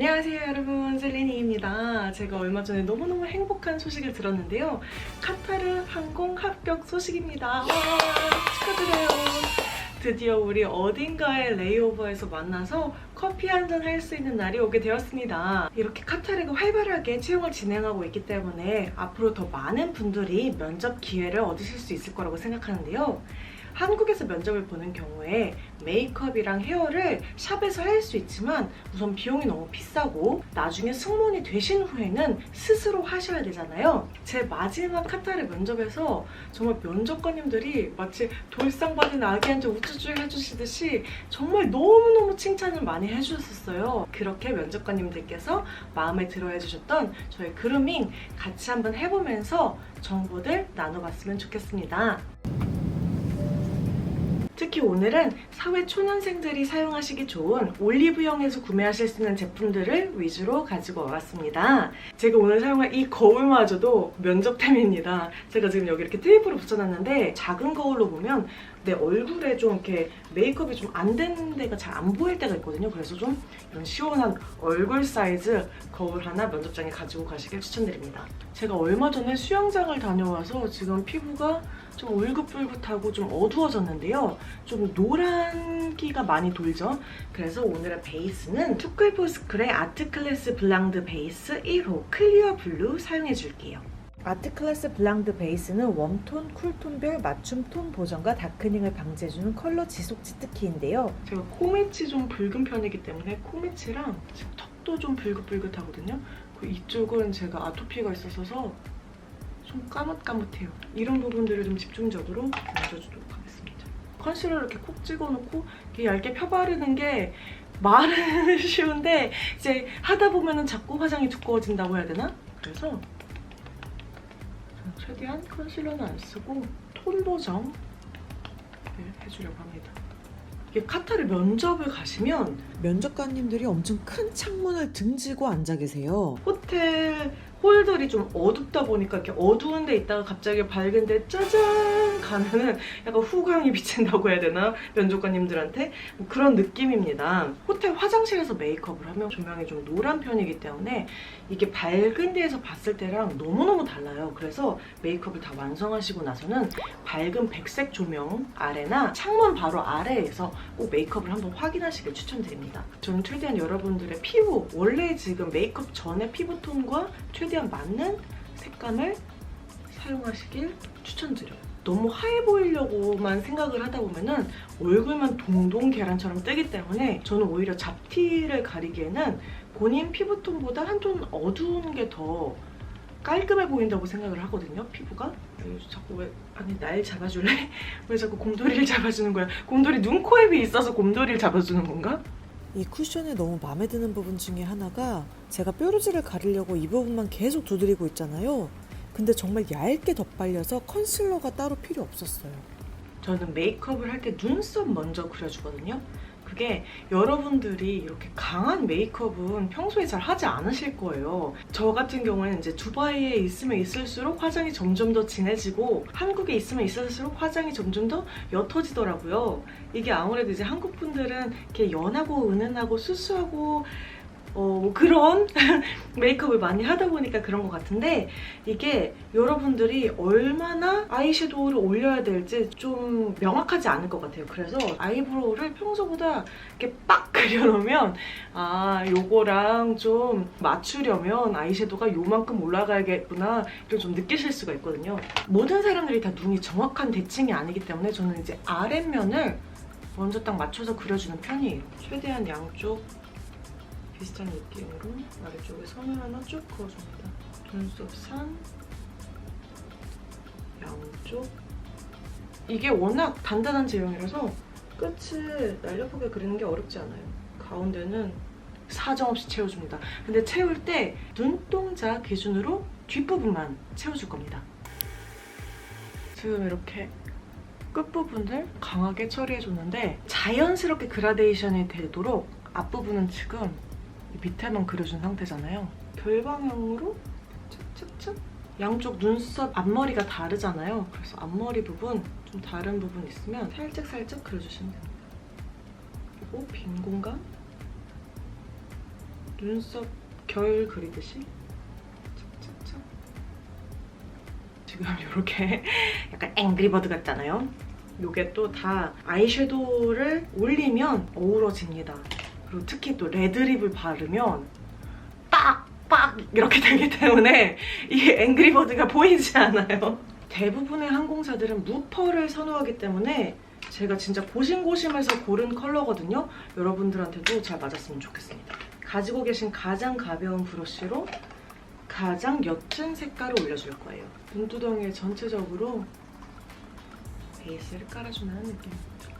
안녕하세요 여러분 셀리니입니다. 제가 얼마 전에 너무너무 행복한 소식을 들었는데요. 카타르 항공 합격 소식입니다. 와, 축하드려요. 드디어 우리 어딘가의 레이오버에서 만나서 커피 한 잔 할 수 있는 날이 오게 되었습니다. 이렇게 카타르가 활발하게 채용을 진행하고 있기 때문에 앞으로 더 많은 분들이 면접 기회를 얻으실 수 있을 거라고 생각하는데요. 한국에서 면접을 보는 경우에 메이크업이랑 헤어를 샵에서 할 수 있지만 우선 비용이 너무 비싸고 나중에 승무원이 되신 후에는 스스로 하셔야 되잖아요. 제 마지막 카타르 면접에서 정말 면접관님들이 마치 돌상 받은 아기한테 우쭈쭈 해주시듯이 정말 너무너무 칭찬을 많이 해주셨어요. 그렇게 면접관님들께서 마음에 들어 해주셨던 저의 그루밍 같이 한번 해보면서 정보들 나눠봤으면 좋겠습니다. 특히 오늘은 사회 초년생들이 사용하시기 좋은 올리브영에서 구매하실 수 있는 제품들을 위주로 가지고 와봤습니다. 제가 오늘 사용할 이 거울마저도 면접템입니다. 제가 지금 여기 이렇게 테이프를 붙여놨는데 작은 거울로 보면 내 얼굴에 좀 이렇게 메이크업이 좀 안 된 데가 잘 안 보일 때가 있거든요. 그래서 좀 이런 시원한 얼굴 사이즈 거울 하나 면접장에 가지고 가시길 추천드립니다. 제가 얼마 전에 수영장을 다녀와서 지금 피부가 좀 울긋불긋하고 좀 어두워졌는데요. 좀 노란기가 많이 돌죠. 그래서 오늘의 베이스는 투클포스클의 아트클래스 블랑드 베이스 1호 클리어 블루 사용해 줄게요. 아트 클래스 블랑드 베이스는 웜톤, 쿨톤별 맞춤 톤 보정과 다크닝을 방지해주는 컬러 지속 짙트키인데요. 제가 코밑이 좀 붉은 편이기 때문에 지금 턱도 좀 붉긋붉긋하거든요. 그 이쪽은 제가 아토피가 있어서 좀 까뭇까뭇해요. 이런 부분들을 좀 집중적으로 만져주도록 하겠습니다. 컨실러 이렇게 콕 찍어놓고 이렇게 얇게 펴바르는 게 말은 쉬운데 이제 하다 보면 은 자꾸 화장이 두꺼워진다고 해야 되나? 그래서 최대한 컨실러는 안 쓰고 톤 보정 해주려고 합니다. 이게 카타르 면접을 가시면 면접관님들이 엄청 큰 창문을 등지고 앉아 계세요. 호텔 홀들이 좀 어둡다 보니까 이렇게 어두운 데 있다가 갑자기 밝은 데 짜잔 가면은 약간 후광이 비친다고 해야 되나? 면접관님들한테 뭐 그런 느낌입니다. 호텔 화장실에서 메이크업을 하면 조명이 좀 노란 편이기 때문에 이게 밝은 데에서 봤을 때랑 너무너무 달라요. 그래서 메이크업을 다 완성하시고 나서는 밝은 백색 조명 아래나 창문 바로 아래에서 꼭 메이크업을 한번 확인하시길 추천드립니다. 저는 최대한 여러분들의 피부, 원래 지금 메이크업 전에 피부톤과 최대한 맞는 색감을 사용하시길 추천드려요. 너무 하얘 보이려고만 생각을 하다 보면은 얼굴만 동동 계란처럼 뜨기 때문에 저는 오히려 잡티를 가리기에는 본인 피부톤보다 한 톤 어두운 게 더 깔끔해 보인다고 생각을 하거든요, 피부가. 자꾸 왜, 아니, 날 잡아줄래? 왜 자꾸 곰돌이를 잡아주는 거야? 곰돌이 눈, 코, 입이 있어서 곰돌이를 잡아주는 건가? 이 쿠션에 너무 마음에 드는 부분 중에 하나가 제가 뾰루지를 가리려고 이 부분만 계속 두드리고 있잖아요. 근데 정말 얇게 덧발려서 컨실러가 따로 필요 없었어요. 저는 메이크업을 할 때 눈썹 먼저 그려주거든요. 그게 여러분들이 이렇게 강한 메이크업은 평소에 잘 하지 않으실 거예요. 저 같은 경우에는 이제 두바이에 있으면 있을수록 화장이 점점 더 진해지고 한국에 있으면 있을수록 화장이 점점 더 옅어지더라고요. 이게 아무래도 이제 한국 분들은 이렇게 연하고 은은하고 수수하고 어, 그런 메이크업을 많이 하다 보니까 그런 것 같은데 이게 여러분들이 얼마나 아이섀도우를 올려야 될지 좀 명확하지 않을 것 같아요. 그래서 아이브로우를 평소보다 이렇게 빡 그려놓으면 아 요거랑 좀 맞추려면 아이섀도우가 요만큼 올라가야겠구나 이런 좀 느끼실 수가 있거든요. 모든 사람들이 다 눈이 정확한 대칭이 아니기 때문에 저는 이제 아랫면을 먼저 딱 맞춰서 그려주는 편이에요. 최대한 양쪽 비슷한 느낌으로 아래쪽에 선을 하나 쭉 그어줍니다. 눈썹 산 양쪽 이게 워낙 단단한 제형이라서 끝을 날렵하게 그리는 게 어렵지 않아요. 가운데는 사정없이 채워줍니다. 근데 채울 때 눈동자 기준으로 뒷부분만 채워줄 겁니다. 지금 이렇게 끝부분을 강하게 처리해줬는데 자연스럽게 그라데이션이 되도록 앞부분은 지금 이 밑에만 그려준 상태잖아요. 별방향으로 착착착 양쪽 눈썹 앞머리가 다르잖아요. 그래서 앞머리 부분 좀 다른 부분 있으면 살짝 살짝 그려주시면 됩니다. 그리고 빈 공간 눈썹 결 그리듯이 착착착 지금 이렇게 약간 앵그리버드 같잖아요. 이게 또 다 아이섀도우를 올리면 어우러집니다. 그리고 특히 또 레드립을 바르면 빡 빡 이렇게 되기 때문에 이 앵그리버드가 보이지 않아요. 대부분의 항공사들은 무퍼를 선호하기 때문에 제가 진짜 고심고심해서 고른 컬러거든요. 여러분들한테도 잘 맞았으면 좋겠습니다. 가지고 계신 가장 가벼운 브러쉬로 가장 옅은 색깔을 올려줄 거예요. 눈두덩이에 전체적으로 베이스를 깔아주는 느낌입니다.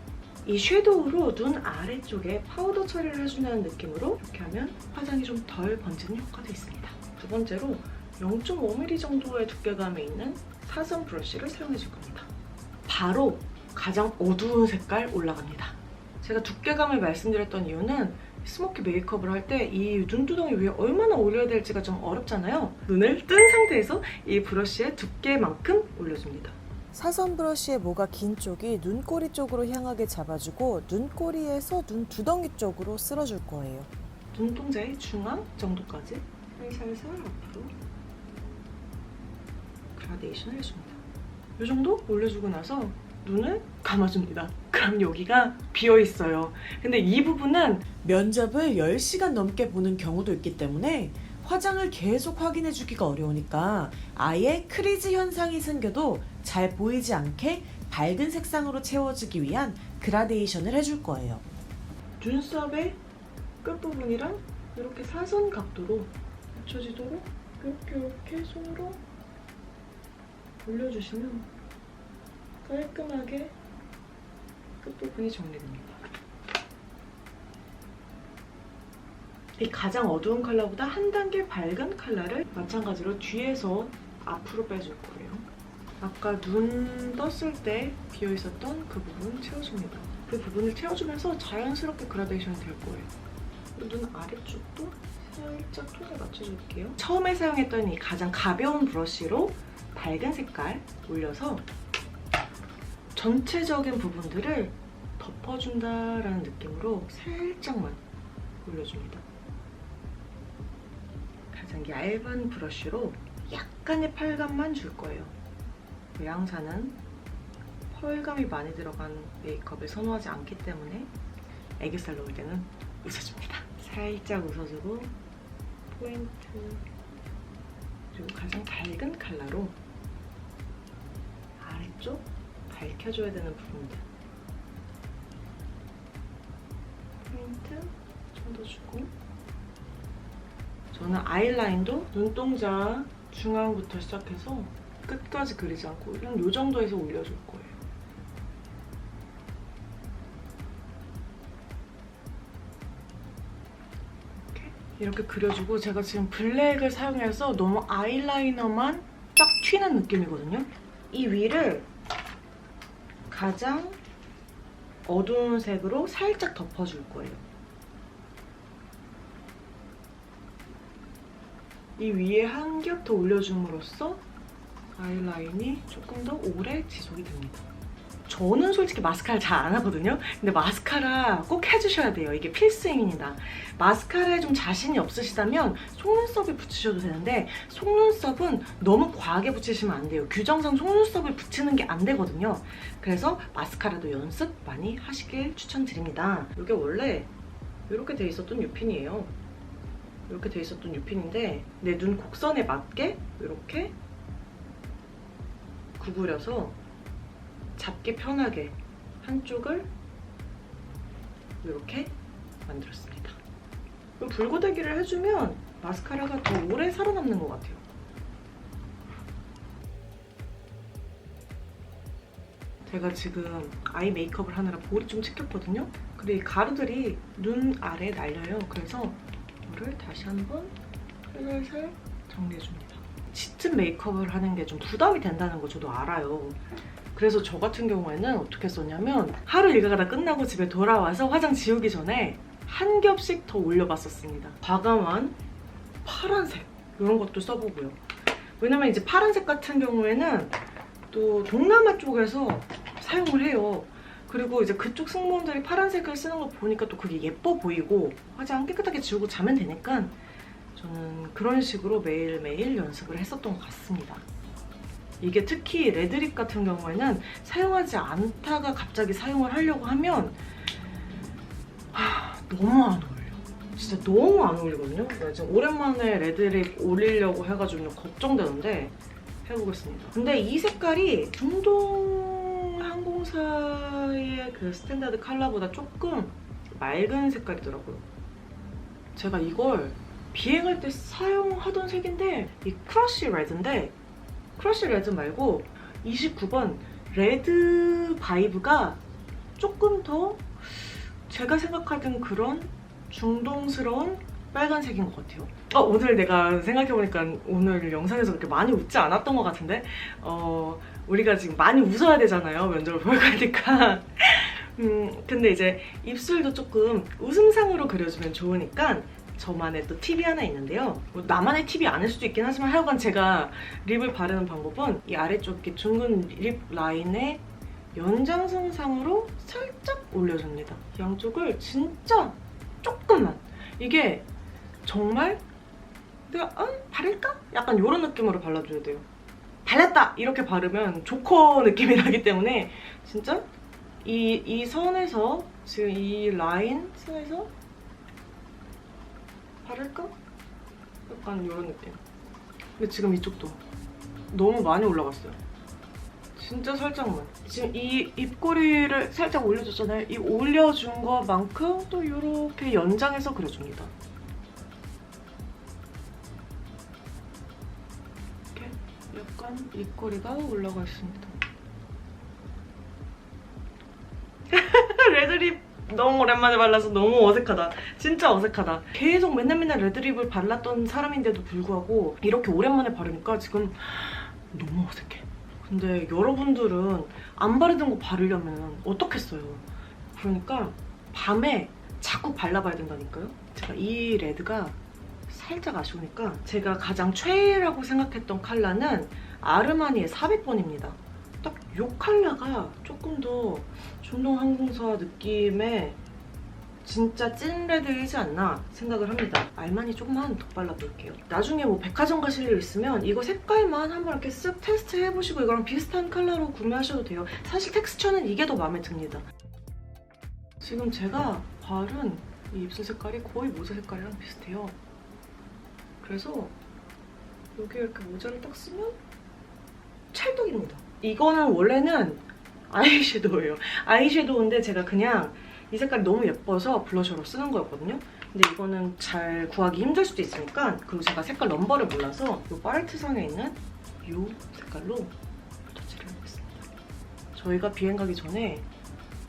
이 섀도우로 눈 아래쪽에 파우더 처리를 해주는 느낌으로 이렇게 하면 화장이 좀 덜 번지는 효과도 있습니다. 두 번째로 0.5mm 정도의 두께감이 있는 사선 브러쉬를 사용해줄 겁니다. 바로 가장 어두운 색깔 올라갑니다. 제가 두께감을 말씀드렸던 이유는 스모키 메이크업을 할 때 이 눈두덩이 위에 얼마나 올려야 될지가 좀 어렵잖아요. 눈을 뜬 상태에서 이 브러쉬의 두께만큼 올려줍니다. 사선 브러쉬의 모가 긴 쪽이 눈꼬리 쪽으로 향하게 잡아주고 눈꼬리에서 눈 두덩이 쪽으로 쓸어줄 거예요. 눈동자의 중앙 정도까지 살살살 앞으로 그라데이션을 해줍니다. 이 정도 올려주고 나서 눈을 감아줍니다. 그럼 여기가 비어 있어요. 근데 이 부분은 면접을 10시간 넘게 보는 경우도 있기 때문에 화장을 계속 확인해 주기가 어려우니까 아예 크리즈 현상이 생겨도 잘 보이지 않게 밝은 색상으로 채워주기 위한 그라데이션을 해줄 거예요. 눈썹의 끝부분이랑 이렇게 사선 각도로 맞춰지도록 이렇게 이렇게 손으로 올려주시면 깔끔하게 끝부분이 정리됩니다. 이 가장 어두운 컬러보다 한 단계 밝은 컬러를 마찬가지로 뒤에서 앞으로 빼줄 거예요. 아까 눈 떴을 때 비어 있었던 그 부분 채워줍니다. 그 부분을 채워주면서 자연스럽게 그라데이션이 될 거예요. 눈 아래쪽도 살짝 톤을 맞춰줄게요. 처음에 사용했던 이 가장 가벼운 브러쉬로 밝은 색깔 올려서 전체적인 부분들을 덮어준다라는 느낌으로 살짝만 올려줍니다. 가장 얇은 브러쉬로 약간의 펄감만 줄 거예요. 모양사는 펄감이 많이 들어간 메이크업을 선호하지 않기 때문에 애교살 넣을 때는 웃어줍니다. 살짝 웃어주고 포인트 그리고 가장 밝은 컬러로 아래쪽 밝혀줘야 되는 부분들 포인트 좀 더 주고 저는 아이라인도 눈동자 중앙부터 시작해서 끝까지 그리지 않고 이 정도에서 올려줄 거예요. 이렇게 그려주고 제가 지금 블랙을 사용해서 너무 아이라이너만 딱 튀는 느낌이거든요. 이 위를 가장 어두운 색으로 살짝 덮어줄 거예요. 이 위에 한 겹 더 올려줌으로써 아이라인이 조금 더 오래 지속이 됩니다. 저는 솔직히 마스카라 잘 안 하거든요. 근데 마스카라 꼭 해주셔야 돼요. 이게 필수입니다. 마스카라에 좀 자신이 없으시다면 속눈썹에 붙이셔도 되는데 속눈썹은 너무 과하게 붙이시면 안 돼요. 규정상 속눈썹을 붙이는 게 안 되거든요. 그래서 마스카라도 연습 많이 하시길 추천드립니다. 이게 원래 이렇게 돼 있었던 유핀이에요. 이렇게 돼 있었던 유핀인데 내 눈 곡선에 맞게 이렇게 구부려서 잡기 편하게 한쪽을 이렇게 만들었습니다. 그리고 불고데기를 해주면 마스카라가 더 오래 살아남는 것 같아요. 제가 지금 아이 메이크업을 하느라 볼이 좀 찍혔거든요. 근데 이 가루들이 눈 아래에 날려요. 그래서 이거를 다시 한번 살살살 정리해줍니다. 짙은 메이크업을 하는 게 좀 부담이 된다는 거 저도 알아요. 그래서 저 같은 경우에는 어떻게 썼냐면 하루 일과가 다 끝나고 집에 돌아와서 화장 지우기 전에 한 겹씩 더 올려봤었습니다. 과감한 파란색 이런 것도 써보고요. 왜냐면 이제 파란색 같은 경우에는 또 동남아 쪽에서 사용을 해요. 그리고 이제 그쪽 승무원들이 파란색을 쓰는 거 보니까 또 그게 예뻐 보이고 화장 깨끗하게 지우고 자면 되니까 저는 그런 식으로 매일매일 연습을 했었던 것 같습니다. 이게 특히 레드립 같은 경우에는 사용하지 않다가 갑자기 사용을 하려고 하면 하, 너무 안 어울려. 진짜 너무 안 어울리거든요. 나 지금 오랜만에 레드립 올리려고 해가지고 좀 걱정되는데 해보겠습니다. 근데 이 색깔이 중동 항공사의 그 스탠다드 컬러보다 조금 맑은 색깔이더라고요. 제가 이걸 비행할 때 사용하던 색인데 이 크러쉬 레드인데 크러쉬 레드 말고 29번 레드 바이브가 조금 더 제가 생각하던 그런 중동스러운 빨간색인 것 같아요. 어, 오늘 내가 생각해보니까 오늘 영상에서 그렇게 많이 웃지 않았던 것 같은데 어, 우리가 지금 많이 웃어야 되잖아요. 면접을 보러 가니까. 음, 근데 이제 입술도 조금 웃음상으로 그려주면 좋으니까 저만의 또 팁이 하나 있는데요. 뭐 나만의 팁이 아닐 수도 있긴 하지만 하여간 제가 립을 바르는 방법은 이 아래쪽 이렇게 둥근 립 라인에 연장선상으로 살짝 올려줍니다. 양쪽을 진짜 조금만. 이게 정말 내가 어? 바를까? 약간 이런 느낌으로 발라줘야 돼요. 발랐다! 이렇게 바르면 조커 느낌이 나기 때문에 진짜 이, 이 선에서 지금 이 라인 선에서 바를까? 약간 이런 느낌. 근데 지금 이쪽도 너무 많이 올라갔어요. 진짜 살짝만. 지금 이 입꼬리를 살짝 올려줬잖아요. 이 올려준 것만큼 또 이렇게 연장해서 그려줍니다. 약간 입꼬리가 올라가 있습니다. 레드립 너무 오랜만에 발라서 너무 어색하다. 진짜 어색하다. 계속 맨날 맨날 레드립을 발랐던 사람인데도 불구하고 이렇게 오랜만에 바르니까 지금 너무 어색해. 근데 여러분들은 안 바르던 거 바르려면 어떻겠어요? 그러니까 밤에 자꾸 발라봐야 된다니까요. 제가 이 레드가 살짝 아쉬우니까 제가 가장 최애라고 생각했던 컬러는 아르마니의 400번입니다. 딱 이 컬러가 조금 더 중동 항공사 느낌의 진짜 찐 레드이지 않나 생각을 합니다. 알마니 조금만 더 발라볼게요. 나중에 뭐 백화점 가실 일 있으면 이거 색깔만 한번 이렇게 쓱 테스트 해보시고 이거랑 비슷한 컬러로 구매하셔도 돼요. 사실 텍스처는 이게 더 마음에 듭니다. 지금 제가 바른 이 입술 색깔이 거의 모자 색깔이랑 비슷해요. 그래서 여기 이렇게 모자를 딱 쓰면 찰떡입니다. 이거는 원래는 아이섀도우예요. 아이섀도우인데 제가 그냥 이 색깔이 너무 예뻐서 블러셔로 쓰는 거였거든요. 근데 이거는 잘 구하기 힘들 수도 있으니까 그리고 제가 색깔 넘버를 몰라서 이 팔레트상에 있는 이 색깔로 터치를 해보겠습니다. 저희가 비행 가기 전에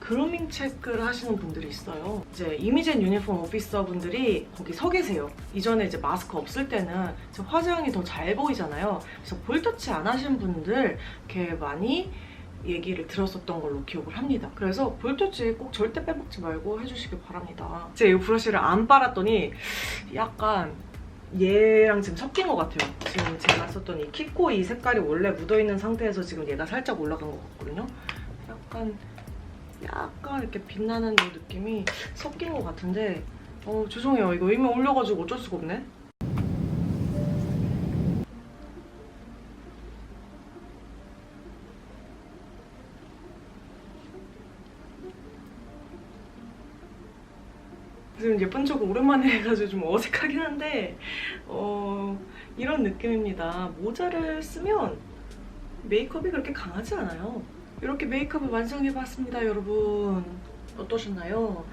그루밍 체크를 하시는 분들이 있어요. 이제 이미젠 유니폼 오피서 분들이 거기 서 계세요. 이전에 이제 마스크 없을 때는 화장이 더 잘 보이잖아요. 그래서 볼터치 안 하신 분들 이렇게 많이 얘기를 들었었던 걸로 기억을 합니다. 그래서 볼터치 꼭 절대 빼먹지 말고 해주시길 바랍니다. 제가 이 브러쉬를 안 빨았더니 약간 얘랑 지금 섞인 것 같아요. 지금 제가 썼던 이 키코 이 색깔이 원래 묻어있는 상태에서 지금 얘가 살짝 올라간 것 같거든요. 약간 약간 이렇게 빛나는 이 느낌이 섞인 것 같은데 어 죄송해요. 이거 이미 올려가지고 어쩔 수가 없네. 지금 예쁜 척 오랜만에 해가지고 좀 어색하긴 한데 어 이런 느낌입니다. 모자를 쓰면 메이크업이 그렇게 강하지 않아요. 이렇게 메이크업을 완성해봤습니다, 여러분. 어떠셨나요?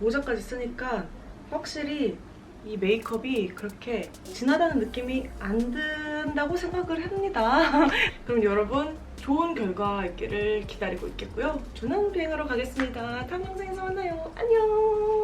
모자까지 쓰니까 확실히 이 메이크업이 그렇게 진하다는 느낌이 안 든다고 생각을 합니다. 그럼 여러분 좋은 결과 있기를 기다리고 있겠고요. 저는 비행하러 가겠습니다. 다음 영상에서 만나요. 안녕!